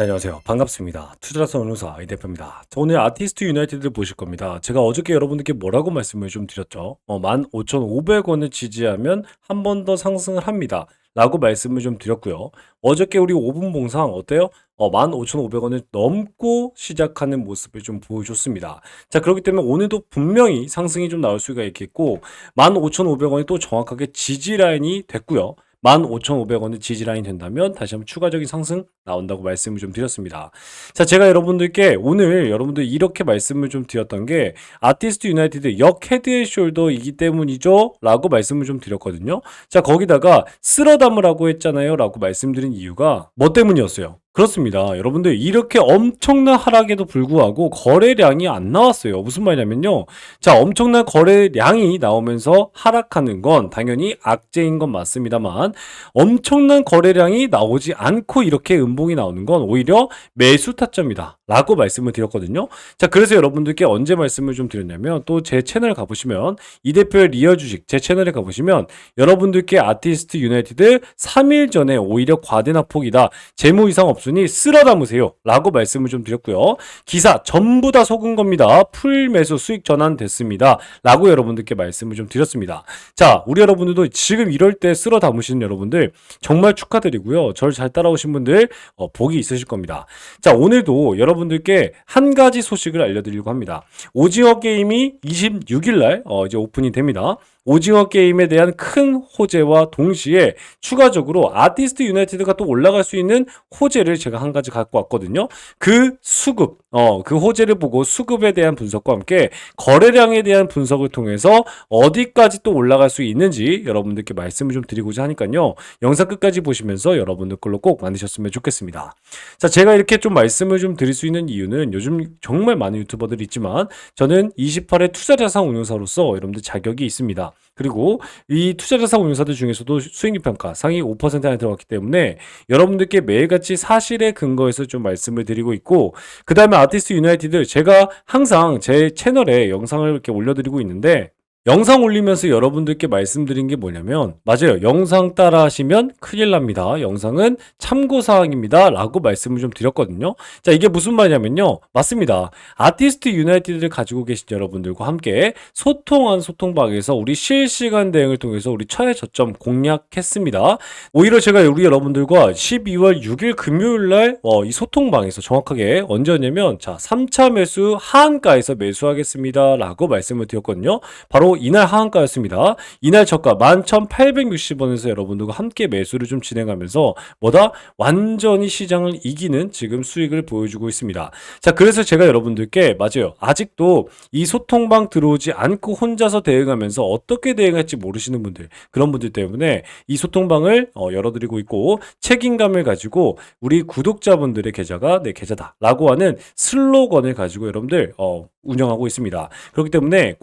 네, 안녕하세요. 반갑습니다. 투자자 운용사 이 대표입니다. 자, 오늘 아티스트 유나이티드 보실 겁니다. 제가 어저께 여러분들께 뭐라고 말씀을 좀 드렸죠? 어, 15,500원을 지지하면 한 번 더 상승을 합니다. 라고 말씀을 좀 드렸고요. 어저께 우리 5분 봉상 어때요? 어, 15,500원을 넘고 시작하는 모습을 좀 보여줬습니다. 자, 그렇기 때문에 오늘도 분명히 상승이 좀 나올 수가 있겠고, 15,500원이 또 정확하게 지지 라인이 됐고요. 15,500원의 지지라인 된다면 다시 한번 추가적인 상승 나온다고 말씀을 좀 드렸습니다. 자, 제가 여러분들께 오늘 여러분들 이렇게 말씀을 좀 드렸던 게 아티스트 유나이티드 역 헤드앤숄더이기 때문이죠. 라고 말씀을 좀 드렸거든요. 자, 거기다가 쓸어 담으라고 했잖아요. 라고 말씀드린 이유가 뭐 때문이었어요? 그렇습니다. 여러분들 이렇게 엄청난 하락에도 불구하고 거래량이 안 나왔어요. 무슨 말이냐면요. 자, 엄청난 거래량이 나오면서 하락하는 건 당연히 악재인 건 맞습니다만 엄청난 거래량이 나오지 않고 이렇게 음봉이 나오는 건 오히려 매수 타점이다. 라고 말씀을 드렸거든요. 자, 그래서 여러분들께 언제 말씀을 좀 드렸냐면 또 제 채널 가보시면 이 대표의 리얼 주식 제 채널에 가보시면 여러분들께 아티스트 유나이티드 3일 전에 오히려 과대납폭이다. 재무 이상 없 으니 쓸어 담으세요. 라고 말씀을 좀 드렸고요. 기사 전부 다 속은 겁니다. 풀 매수 수익 전환 됐습니다. 라고 여러분들께 말씀을 좀 드렸습니다. 자, 우리 여러분들도 지금 이럴 때 쓸어 담으시는 여러분들 정말 축하드리고요. 저를 잘 따라오신 분들 어, 복이 있으실 겁니다. 자, 오늘도 여러분들께 한 가지 소식을 알려드리려고 합니다. 오징어 게임이 26일 날 어, 이제 오픈이 됩니다. 오징어 게임에 대한 큰 호재와 동시에 추가적으로 아티스트 유나이티드가 또 올라갈 수 있는 호재를 제가 한 가지 갖고 왔거든요. 그 수급, 어, 그 호재를 보고 수급에 대한 분석과 함께 거래량에 대한 분석을 통해서 어디까지 또 올라갈 수 있는지 여러분들께 말씀을 좀 드리고자 하니까요. 영상 끝까지 보시면서 여러분들 걸로 꼭 만드셨으면 좋겠습니다. 자, 제가 이렇게 좀 말씀을 좀 드릴 수 있는 이유는 요즘 정말 많은 유튜버들이 있지만 저는 28의 투자 자산 운용사로서 여러분들 자격이 있습니다. 그리고 이 투자자산 운용사들 중에서도 수익률 평가 상위 5% 안에 들어갔기 때문에 여러분들께 매일같이 사실에 근거해서 좀 말씀을 드리고 있고 그 다음에 아티스트 유나이티드 제가 항상 제 채널에 영상을 이렇게 올려드리고 있는데 영상 올리면서 여러분들께 말씀드린 게 뭐냐면 맞아요. 영상 따라 하시면 큰일 납니다. 영상은 참고 사항입니다. 라고 말씀을 좀 드렸거든요. 자, 이게 무슨 말이냐면요. 맞습니다. 아티스트 유나이티드를 가지고 계신 여러분들과 함께 소통한 소통방에서 우리 실시간 대응을 통해서 우리 처의 저점 공략했습니다. 오히려 제가 우리 여러분들과 12월 6일 금요일 날 어, 이 소통방에서 정확하게 언제였냐면 자, 3차 매수 하한가에서 매수하겠습니다. 라고 말씀을 드렸거든요. 바로 이날 하한가였습니다. 이날 저가 11,860원에서 여러분들과 함께 매수를 좀 진행하면서 뭐다? 완전히 시장을 이기는 지금 수익을 보여주고 있습니다. 자, 그래서 제가 여러분들께 맞아요. 아직도 이 소통방 들어오지 않고 혼자서 대응하면서 어떻게 대응할지 모르시는 분들, 그런 분들 때문에 이 소통방을 어, 열어드리고 있고 책임감을 가지고 우리 구독자분들의 계좌가 내 계좌다 라고 하는 슬로건을 가지고 여러분들 어, 운영하고 있습니다. 그렇기 때문에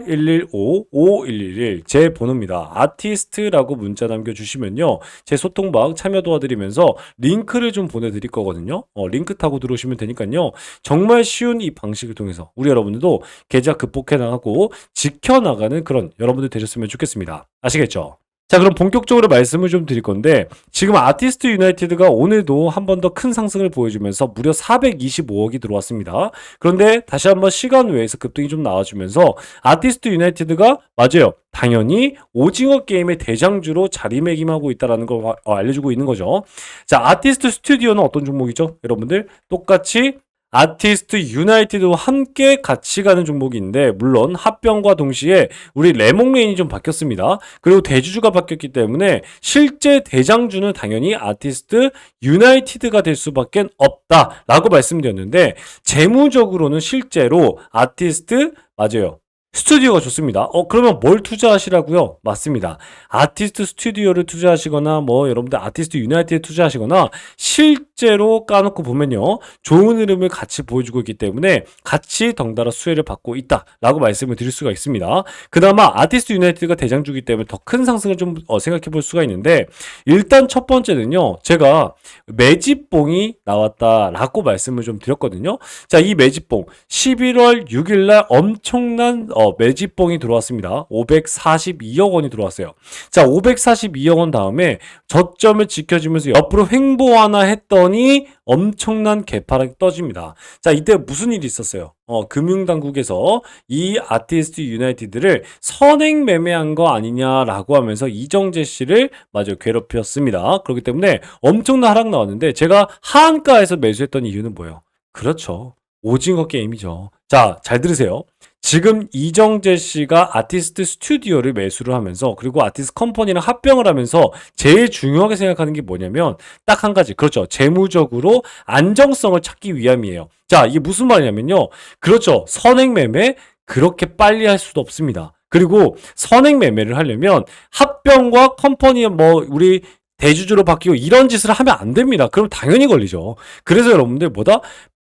010-8115-5111 제 번호입니다. 아티스트라고 문자 남겨주시면요. 제 소통방 참여 도와드리면서 링크를 좀 보내드릴 거거든요. 어, 링크 타고 들어오시면 되니까요. 정말 쉬운 이 방식을 통해서 우리 여러분들도 계좌 극복해 나가고 지켜나가는 그런 여러분들 되셨으면 좋겠습니다. 아시겠죠? 자, 그럼 본격적으로 말씀을 좀 드릴 건데, 지금 아티스트 유나이티드가 오늘도 한 번 더 큰 상승을 보여주면서 무려 425억이 들어왔습니다. 그런데 다시 한번 시간 외에서 급등이 좀 나와주면서 아티스트 유나이티드가 맞아요. 당연히 오징어 게임의 대장주로 자리매김하고 있다라는 걸 와- 어, 알려주고 있는 거죠. 자, 아티스트 스튜디오는 어떤 종목이죠? 여러분들 똑같이 아티스트 유나이티드와 함께 같이 가는 종목인데 물론 합병과 동시에 우리 레몽레인이 좀 바뀌었습니다. 그리고 대주주가 바뀌었기 때문에 실제 대장주는 당연히 아티스트 유나이티드가 될 수밖에 없다라고 말씀드렸는데 재무적으로는 실제로 아티스트 맞아요. 스튜디오가 좋습니다. 어, 그러면 뭘 투자하시라고요? 맞습니다. 아티스트 스튜디오를 투자하시거나, 뭐, 여러분들 아티스트 유나이티드에 투자하시거나, 실제로 까놓고 보면요. 좋은 흐름을 같이 보여주고 있기 때문에 같이 덩달아 수혜를 받고 있다라고 말씀을 드릴 수가 있습니다. 그나마 아티스트 유나이티드가 대장주기 때문에 더 큰 상승을 좀 어, 생각해 볼 수가 있는데, 일단 첫 번째는요. 제가 매집봉이 나왔다라고 말씀을 좀 드렸거든요. 자, 이 매집봉 11월 6일 날 엄청난 어, 매집봉이 들어왔습니다. 542억 원이 들어왔어요. 자, 542억 원 다음에 저점을 지켜주면서 옆으로 횡보 하나 했더니 했더니 엄청난 개파락이 떠집니다. 자, 이때 무슨 일이 있었어요? 어, 금융당국에서 이 아티스트 유나이티드를 선행 매매한 거 아니냐라고 하면서 이정재 씨를 마저 괴롭혔습니다. 그렇기 때문에 엄청난 하락 나왔는데 제가 하한가에서 매수했던 이유는 뭐예요? 그렇죠. 오징어 게임이죠. 자, 잘 들으세요. 지금 이정재 씨가 아티스트 스튜디오를 매수를 하면서 그리고 아티스트 컴퍼니랑 합병을 하면서 제일 중요하게 생각하는 게 뭐냐면 딱 한 가지. 그렇죠. 재무적으로 안정성을 찾기 위함이에요. 자, 이게 무슨 말이냐면요. 그렇죠. 선행 매매 그렇게 빨리 할 수도 없습니다. 그리고 선행 매매를 하려면 합병과 컴퍼니 뭐 우리 대주주로 바뀌고 이런 짓을 하면 안 됩니다. 그럼 당연히 걸리죠. 그래서 여러분들 뭐다?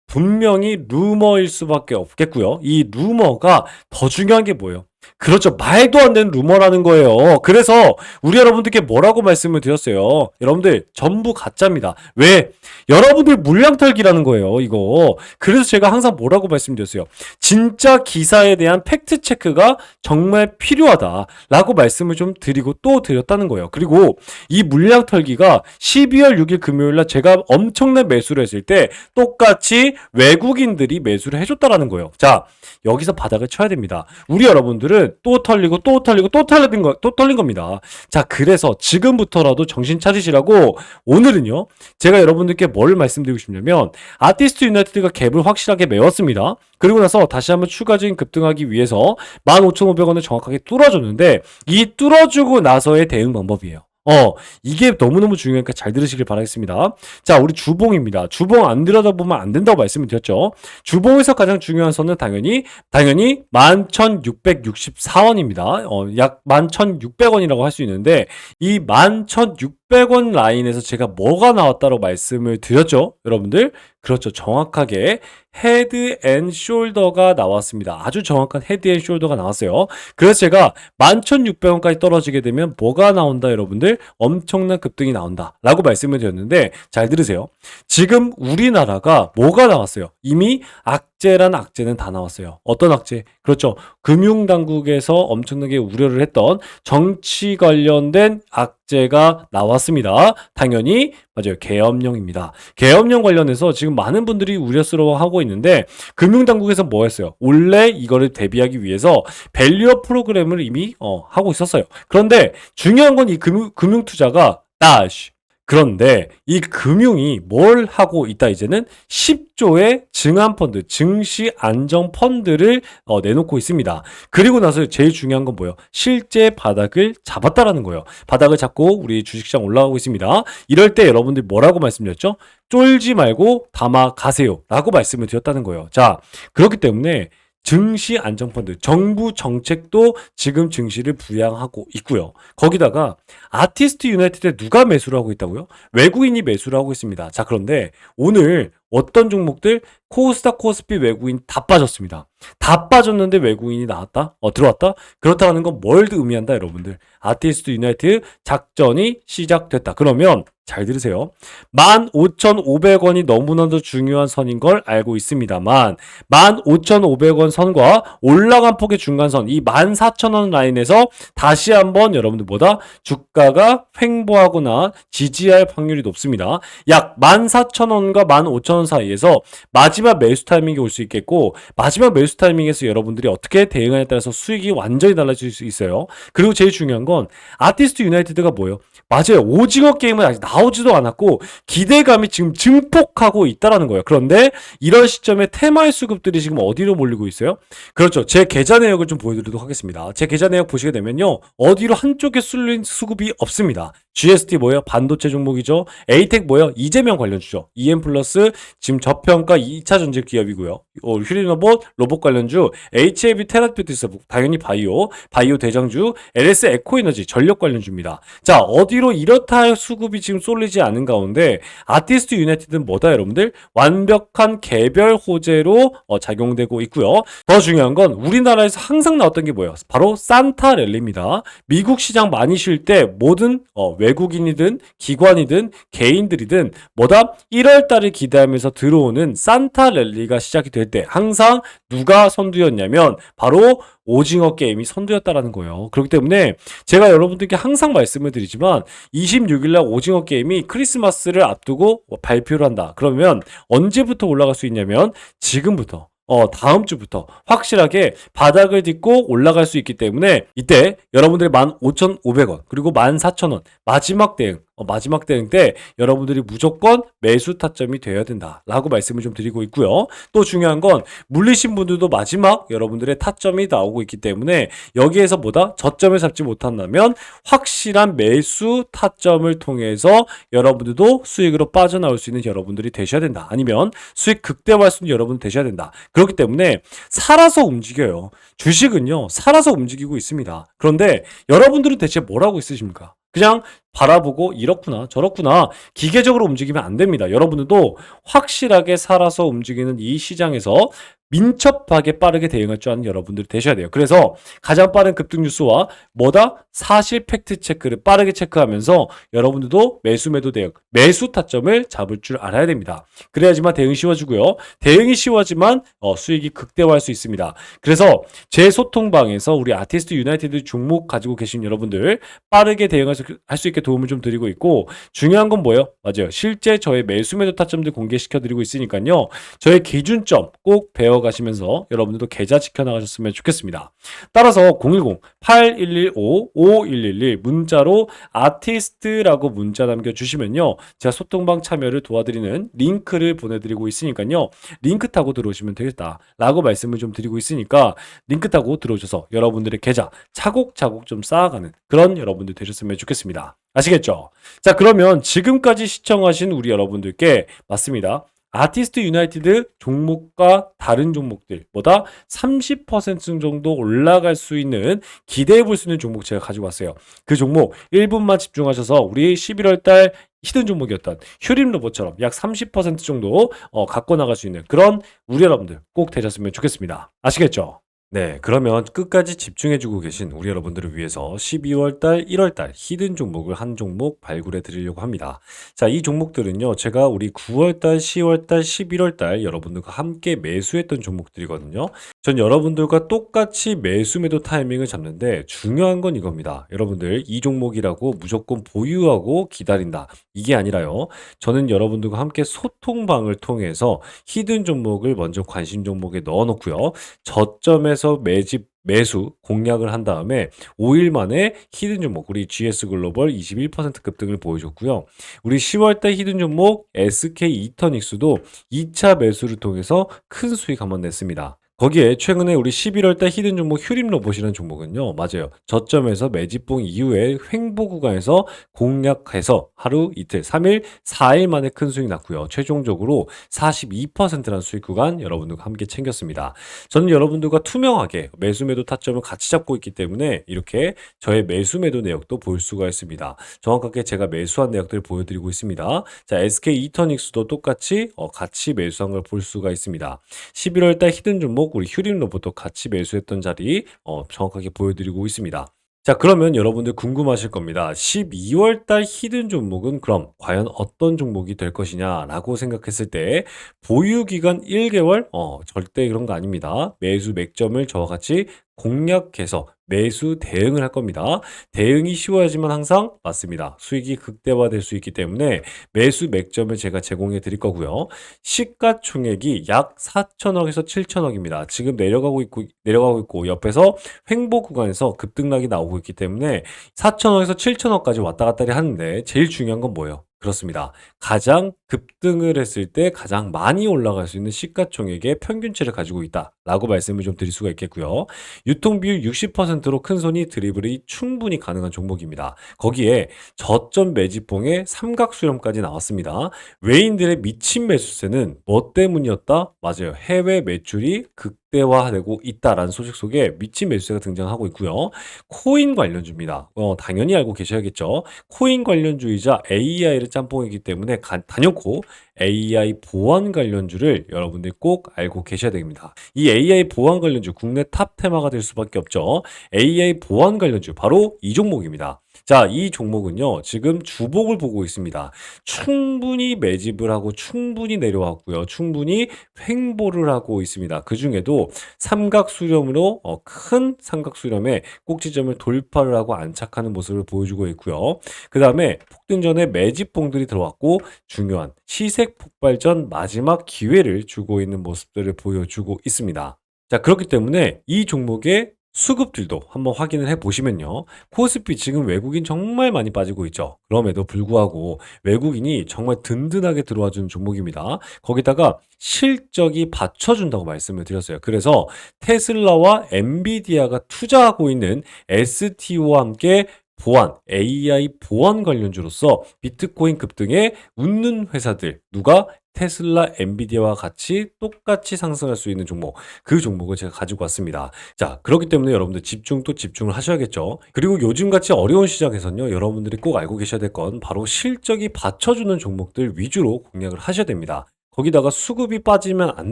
분명히 루머일 수밖에 없겠고요. 이 루머가 더 중요한 게 뭐예요? 그렇죠. 말도 안 되는 루머라는 거예요. 그래서 우리 여러분들께 뭐라고 말씀을 드렸어요. 여러분들 전부 가짜입니다. 왜? 여러분들 물량 털기라는 거예요. 이거. 그래서 제가 항상 뭐라고 말씀드렸어요. 진짜 기사에 대한 팩트 체크가 정말 필요하다라고 말씀을 좀 드리고 또 드렸다는 거예요. 그리고 이 물량 털기가 12월 6일 금요일 날 제가 엄청난 매수를 했을 때 똑같이 외국인들이 매수를 해줬다라는 거예요. 자, 여기서 바닥을 쳐야 됩니다. 우리 여러분들 은 또 털리고 또 털리고 또 털린 거, 또 털린 겁니다. 자, 그래서 지금부터라도 정신 차리시라고 오늘은요, 제가 여러분들께 뭘 말씀드리고 싶냐면, 아티스트 유나이티드가 갭을 확실하게 메웠습니다. 그리고 나서 다시 한번 추가적인 급등하기 위해서 15,500원을 정확하게 뚫어줬는데, 이 뚫어주고 나서의 대응 방법이에요. 어, 이게 너무너무 중요하니까 잘 들으시길 바라겠습니다. 자, 우리 주봉입니다. 주봉 안 들여다보면 안 된다고 말씀을 드렸죠. 주봉에서 가장 중요한 선은 당연히, 당연히 11,664원입니다. 어, 약 11,600원이라고 할 수 있는데, 이 11,600 원 라인에서 제가 뭐가 나왔다고 말씀을 드렸죠? 여러분들? 그렇죠. 정확하게 헤드 앤 숄더가 나왔습니다. 아주 정확한 헤드 앤 숄더가 나왔어요. 그래서 제가 11,600원까지 떨어지게 되면 뭐가 나온다, 여러분들? 엄청난 급등이 나온다. 라고 말씀을 드렸는데, 잘 들으세요. 지금 우리나라가 뭐가 나왔어요? 이미 악 재란 악재는 다 나왔어요. 어떤 악재? 그렇죠. 금융당국에서 엄청나게 우려를 했던 정치 관련된 악재가 나왔습니다. 당연히 맞아요. 계엄령입니다. 계엄령 관련해서 지금 많은 분들이 우려스러워하고 있는데 금융당국에서 뭐 했어요? 원래 이거를 대비하기 위해서 밸류업 프로그램을 이미 어, 하고 있었어요. 그런데 중요한 건 이 금융, 금융투자가 다시 그런데 이 금융이 뭘 하고 있다 이제는 10조의 증안펀드, 증시 안정 펀드를 어, 내놓고 있습니다. 그리고 나서 제일 중요한 건 뭐예요? 실제 바닥을 잡았다라는 거예요. 바닥을 잡고 우리 주식시장 올라가고 있습니다. 이럴 때 여러분들 뭐라고 말씀드렸죠? 쫄지 말고 담아 가세요. 라고 말씀을 드렸다는 거예요. 자, 그렇기 때문에 증시 안정펀드, 정부 정책도 지금 증시를 부양하고 있고요. 거기다가 아티스트 유나이티드에 누가 매수를 하고 있다고요? 외국인이 매수를 하고 있습니다. 자, 그런데 오늘 어떤 종목들 코스닥 코스피 외국인 다 빠졌습니다. 다 빠졌는데 외국인이 나왔다? 어, 들어왔다? 그렇다는 건 뭘 의미한다, 여러분들? 아티스트 유나이티드 작전이 시작됐다. 그러면 잘 들으세요. 15,500원이 너무나도 중요한 선인 걸 알고 있습니다만 15,500원 선과 올라간 폭의 중간선 이 14,000원 라인에서 다시 한번 여러분들 보다 주가가 횡보하거나 지지할 확률이 높습니다. 약 14,000원과 15,000원 사이에서 마지 막 매수 타이밍이 올 수 있겠고 마지막 매수 타이밍에서 여러분들이 어떻게 대응하냐에 따라서 수익이 완전히 달라질 수 있어요. 그리고 제일 중요한 건 아티스트 유나이티드가 뭐예요? 맞아요. 오징어 게임은 아직 나오지도 않았고 기대감이 지금 증폭하고 있다라는 거예요. 그런데 이런 시점에 테마의 수급들이 지금 어디로 몰리고 있어요? 그렇죠. 제 계좌 내역을 좀 보여드리도록 하겠습니다. 제 계좌 내역 보시게 되면요. 어디로 한쪽에 쏠린 수급이 없습니다. GST 뭐예요? 반도체 종목이죠. 에이텍 뭐예요? 이재명 관련주죠. EM 플러스 지금 저평가 2차 전지 기업이고요. 어, 휴리로봇 로봇 관련주 HAB 테라피uti스 당연히 바이오, 바이오 대장주, LS 에코에너지 전력 관련주입니다. 자, 어디로 이렇다 할 수급이 지금 쏠리지 않은 가운데 아티스트 유나이티드는 뭐다 여러분들? 완벽한 개별 호재로 어, 작용되고 있고요. 더 중요한 건 우리나라에서 항상 나왔던 게 뭐예요? 바로 산타 랠리입니다. 미국 시장 많이 쉴 때 모든 어, 외국인이든 기관이든 개인들이든 뭐다 1월 달을 기대하면서 들어오는 산타 랠리가 시작이 될때 항상 누가 선두였냐면 바로 오징어 게임이 선두였다라는 거예요. 그렇기 때문에 제가 여러분들께 항상 말씀을 드리지만 26일 날 오징어 게임이 크리스마스를 앞두고 발표를 한다. 그러면 언제부터 올라갈 수 있냐면 지금부터 어, 다음 주부터 확실하게 바닥을 딛고 올라갈 수 있기 때문에 이때 여러분들의 15,500원 그리고 14,000원 마지막 대응 어, 마지막 대응 때 여러분들이 무조건 매수 타점이 되어야 된다라고 말씀을 좀 드리고 있고요. 또 중요한 건 물리신 분들도 마지막 여러분들의 타점이 나오고 있기 때문에 여기에서 보다 저점을 잡지 못한다면 확실한 매수 타점을 통해서 여러분들도 수익으로 빠져나올 수 있는 여러분들이 되셔야 된다. 아니면 수익 극대화할 수 있는 여러분 되셔야 된다. 그렇기 때문에 살아서 움직여요. 주식은요, 살아서 움직이고 있습니다. 그런데 여러분들은 대체 뭘 하고 있으십니까? 그냥 바라보고 이렇구나 저렇구나 기계적으로 움직이면 안 됩니다. 여러분들도 확실하게 살아서 움직이는 이 시장에서 민첩하게 빠르게 대응할 줄 아는 여러분들이 되셔야 돼요. 그래서 가장 빠른 급등 뉴스와 뭐다 사실 팩트 체크를 빠르게 체크하면서 여러분들도 매수 매도 대응, 매수 타점을 잡을 줄 알아야 됩니다. 그래야지만 대응 쉬워지고요. 대응이 쉬워지만 어, 수익이 극대화할 수 있습니다. 그래서 제 소통방에서 우리 아티스트 유나이티드 종목 가지고 계신 여러분들 빠르게 대응할 수 있게 도움을 좀 드리고 있고 중요한 건 뭐예요? 맞아요. 실제 저의 매수 매도 타점들 공개시켜 드리고 있으니까요. 저의 기준점 꼭 배워 가시면서 여러분들도 계좌 지켜 나가셨으면 좋겠습니다. 따라서 010-8111-5511 문자로 아티스트라고 문자 남겨 주시면요. 제가 소통방 참여를 도와드리는 링크를 보내 드리고 있으니까요. 링크 타고 들어오시면 되겠다라고 말씀을 좀 드리고 있으니까 링크 타고 들어오셔서 여러분들의 계좌 차곡차곡 좀 쌓아가는 그런 여러분들 되셨으면 좋겠습니다. 아시겠죠? 자, 그러면 지금까지 시청하신 우리 여러분들께 맞습니다. 아티스트 유나이티드 종목과 다른 종목들보다 30% 정도 올라갈 수 있는 기대해 볼 수 있는 종목 제가 가지고 왔어요. 그 종목 1분만 집중하셔서 우리 11월 달 히든 종목이었던 휴림 로봇처럼 약 30% 정도 어, 갖고 나갈 수 있는 그런 우리 여러분들 꼭 되셨으면 좋겠습니다. 아시겠죠? 네, 그러면 끝까지 집중해 주고 계신 우리 여러분들을 위해서 12월 달, 1월 달 히든 종목을 한 종목 발굴해 드리려고 합니다. 자, 이 종목들은요, 제가 우리 9월 달, 10월 달, 11월 달 여러분들과 함께 매수했던 종목들이거든요. 전 여러분들과 똑같이 매수 매도 타이밍을 잡는데 중요한 건 이겁니다. 여러분들, 이 종목이라고 무조건 보유하고 기다린다. 이게 아니라요. 저는 여러분들과 함께 소통방을 통해서 히든 종목을 먼저 관심 종목에 넣어 놓고요. 저점에 서 매집 매수 공략을 한 다음에 5일 만에 히든 종목 우리 GS 글로벌 21% 급등을 보여줬고요. 우리 10월 달 히든 종목 SK 이터닉스도 2차 매수를 통해서 큰 수익 한번 냈습니다. 거기에 최근에 우리 11월 달 히든 종목 휴림 로봇이라는 종목은요. 맞아요. 저점에서 매집봉 이후에 횡보 구간에서 공략해서 하루, 이틀, 3일, 4일 만에 큰 수익 났고요. 최종적으로 42%라는 수익 구간 여러분들과 함께 챙겼습니다. 저는 여러분들과 투명하게 매수 매도 타점을 같이 잡고 있기 때문에 이렇게 저의 매수 매도 내역도 볼 수가 있습니다. 정확하게 제가 매수한 내역들을 보여드리고 있습니다. 자, SK 이터닉스도 똑같이 어, 같이 매수한 걸 볼 수가 있습니다. 11월 달 히든 종목 우리 휴림 로봇도 같이 매수했던 자리 어, 정확하게 보여드리고 있습니다. 자, 그러면 여러분들 궁금하실 겁니다. 12월 달 히든 종목은 그럼 과연 어떤 종목이 될 것이냐라고 생각했을 때 보유 기간 1개월? 어, 절대 그런 거 아닙니다. 매수 맥점을 저와 같이 공략해서 매수 대응을 할 겁니다. 대응이 쉬워야지만 항상 맞습니다. 수익이 극대화될 수 있기 때문에 매수 맥점을 제가 제공해 드릴 거고요. 시가총액이 약 4천억에서 7천억입니다. 지금 내려가고 있고 내려가고 있고 옆에서 횡보 구간에서 급등락이 나오고 있기 때문에 4천억에서 7천억까지 왔다 갔다 하는데 제일 중요한 건 뭐예요? 그렇습니다. 가장 급등을 했을 때 가장 많이 올라갈 수 있는 시가총액의 평균치를 가지고 있다 라고 말씀을 좀 드릴 수가 있겠고요. 유통 비율 60%로 큰 손이 드리블이 충분히 가능한 종목입니다. 거기에 저점 매집봉에 삼각 수렴까지 나왔습니다. 외인들의 미친 매수세는 뭐 때문이었다? 맞아요. 해외 매출이 극대화되고 있다라는 소식 속에 미친 매수세가 등장하고 있고요. 코인 관련주입니다. 어, 당연히 알고 계셔야겠죠. 코인 관련주이자 AI를 짬뽕이기 때문에 가, 단연코 AI 보안 관련주를 여러분들이 꼭 알고 계셔야 됩니다. 이 AI 보안 관련주 국내 탑 테마가 될 수밖에 없죠. AI 보안 관련주 바로 이 종목입니다. 자, 이 종목은요, 지금 주복을 보고 있습니다. 충분히 매집을 하고 충분히 내려왔고요. 충분히 횡보를 하고 있습니다. 그 중에도 삼각 수렴으로 어, 큰 삼각 수렴에 꼭지점을 돌파를 하고 안착하는 모습을 보여주고 있고요. 그 다음에 폭등전에 매집봉들이 들어왔고 중요한 시색 폭발전 마지막 기회를 주고 있는 모습들을 보여주고 있습니다. 자, 그렇기 때문에 이 종목의 수급들도 한번 확인을 해 보시면요. 코스피 지금 외국인 정말 많이 빠지고 있죠. 그럼에도 불구하고 외국인이 정말 든든하게 들어와 주는 종목입니다. 거기다가 실적이 받쳐준다고 말씀을 드렸어요. 그래서 테슬라와 엔비디아가 투자하고 있는 STO와 함께 보안, AI 보안 관련주로서 비트코인 급등에 웃는 회사들, 누가 테슬라, 엔비디아와 같이 똑같이 상승할 수 있는 종목, 그 종목을 제가 가지고 왔습니다. 자, 그렇기 때문에 여러분들 집중 또 집중을 하셔야겠죠. 그리고 요즘같이 어려운 시장에서는요, 여러분들이 꼭 알고 계셔야 될 건 바로 실적이 받쳐주는 종목들 위주로 공략을 하셔야 됩니다. 거기다가 수급이 빠지면 안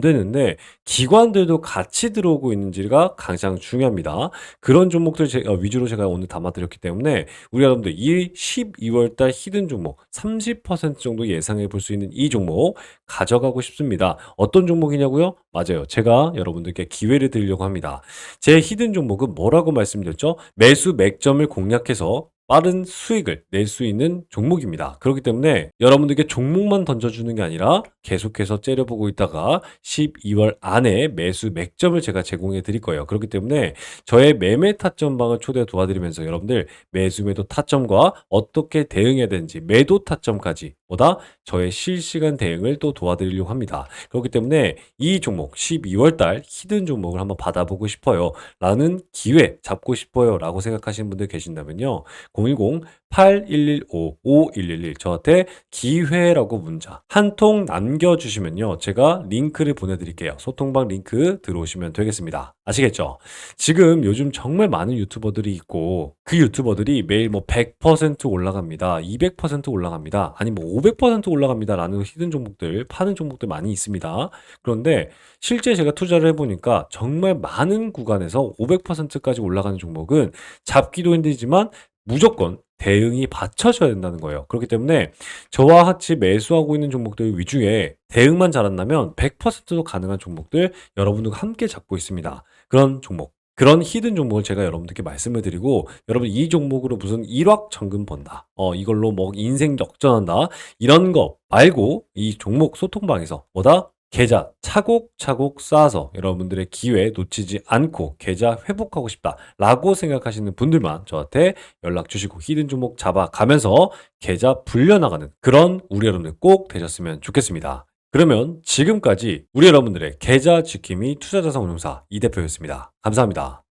되는데 기관들도 같이 들어오고 있는지가 가장 중요합니다. 그런 종목들 제, 어, 위주로 제가 오늘 담아드렸기 때문에 우리 여러분들 이 12월달 히든 종목 30% 정도 예상해 볼 수 있는 이 종목 가져가고 싶습니다. 어떤 종목이냐고요? 맞아요. 제가 여러분들께 기회를 드리려고 합니다. 제 히든 종목은 뭐라고 말씀드렸죠? 매수 맥점을 공략해서 빠른 수익을 낼 수 있는 종목입니다. 그렇기 때문에 여러분들께 종목만 던져주는 게 아니라 계속해서 째려보고 있다가 12월 안에 매수 맥점을 제가 제공해 드릴 거예요. 그렇기 때문에 저의 매매 타점방을 초대 도와드리면서 여러분들 매수 매도 타점과 어떻게 대응해야 되는지 매도 타점까지 보다 저의 실시간 대응을 또 도와드리려고 합니다. 그렇기 때문에 이 종목 12월 달 히든 종목을 한번 받아보고 싶어요. 라는 기회 잡고 싶어요. 라고 생각하시는 분들 계신다면요. 010-8115-5111 저한테 기회라고 문자 한 통 남겨주시면요. 제가 링크를 보내드릴게요. 소통방 링크 들어오시면 되겠습니다. 아시겠죠? 지금 요즘 정말 많은 유튜버들이 있고 그 유튜버들이 매일 뭐 100% 올라갑니다. 200% 올라갑니다. 아니 뭐 500% 올라갑니다. 라는 히든 종목들, 파는 종목들 많이 있습니다. 그런데 실제 제가 투자를 해보니까 정말 많은 구간에서 500%까지 올라가는 종목은 잡기도 힘들지만 무조건 대응이 받쳐져야 된다는 거예요. 그렇기 때문에 저와 같이 매수하고 있는 종목들 위주에 대응만 잘한다면 100%도 가능한 종목들 여러분들과 함께 잡고 있습니다. 그런 종목. 그런 히든 종목을 제가 여러분들께 말씀을 드리고 여러분 이 종목으로 무슨 일확천금 번다. 어 이걸로 뭐 인생 역전한다. 이런 거 말고 이 종목 소통방에서 뭐다? 계좌 차곡차곡 쌓아서 여러분들의 기회 놓치지 않고 계좌 회복하고 싶다라고 생각하시는 분들만 저한테 연락 주시고 히든 종목 잡아가면서 계좌 불려나가는 그런 우리 여러분들 꼭 되셨으면 좋겠습니다. 그러면 지금까지 우리 여러분들의 계좌 지킴이 투자자산 운용사 이 대표였습니다. 감사합니다.